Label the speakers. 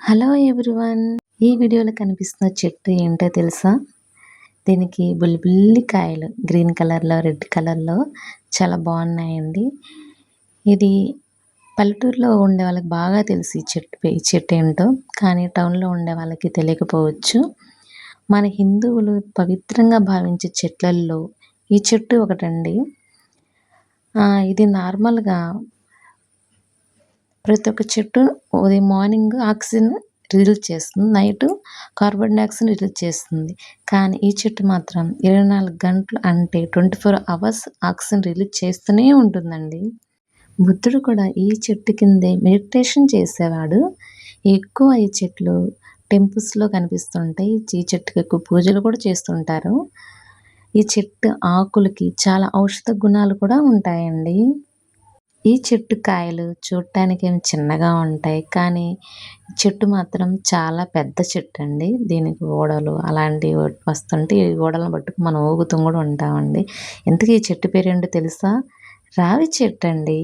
Speaker 1: Hello everyone. ఈ వీడియోలో కనిపిస్తున్న చెట్టు ఏంటో తెలుసా? దీనికి బుల్బుల్లి కాయలు గ్రీన్ కలర్లో రెడ్ కలర్లో చాలా బాగున్నాయండి. ఇది పల్లెటూరులో ఉండే వాళ్ళకి బాగా తెలుసు ఈ చెట్టు ఈ చెట్టు ఏంటో. కానీ టౌన్లో ఉండే వాళ్ళకి తెలియకపోవచ్చు. మన హిందువులు పవిత్రంగా భావించే చెట్లల్లో ఈ చెట్టు ఒకటండి. ఇది నార్మల్గా ప్రతి ఒక్క చెట్టు ఉదయం మార్నింగ్ ఆక్సిజన్ రిలీజ్ చేస్తుంది నైట్ కార్బన్ డైఆక్సైడ్ రిలీజ్ చేస్తుంది. కానీ ఈ చెట్టు మాత్రం ఇరవై నాలుగు గంటలు అంటే twenty four hours oxygen release చేస్తూనే ఉంటుందండి. బుద్ధుడు కూడా ఈ చెట్టు కిందే మెడిటేషన్ చేసేవాడు. ఎక్కువ ఈ చెట్లు టెంపుల్స్లో కనిపిస్తుంటాయి. ఈ చెట్టుకి ఎక్కువ పూజలు కూడా చేస్తుంటారు. ఈ చెట్టు ఆకులకి చాలా ఔషధ గుణాలు కూడా ఉంటాయండి. ఈ చెట్టు కాయలు చూడటానికి ఏమి చిన్నగా ఉంటాయి కానీ చెట్టు మాత్రం చాలా పెద్ద చెట్టు అండి దీనికి ఓడలు అలాంటివి వస్తుంటే ఈ ఓడలను పట్టుకు మనం ఊగుతూ కూడా ఉంటామండి. ఇంతకీ ఈ చెట్టు పేరు ఏంటో తెలుసా? రావి చెట్టు అండి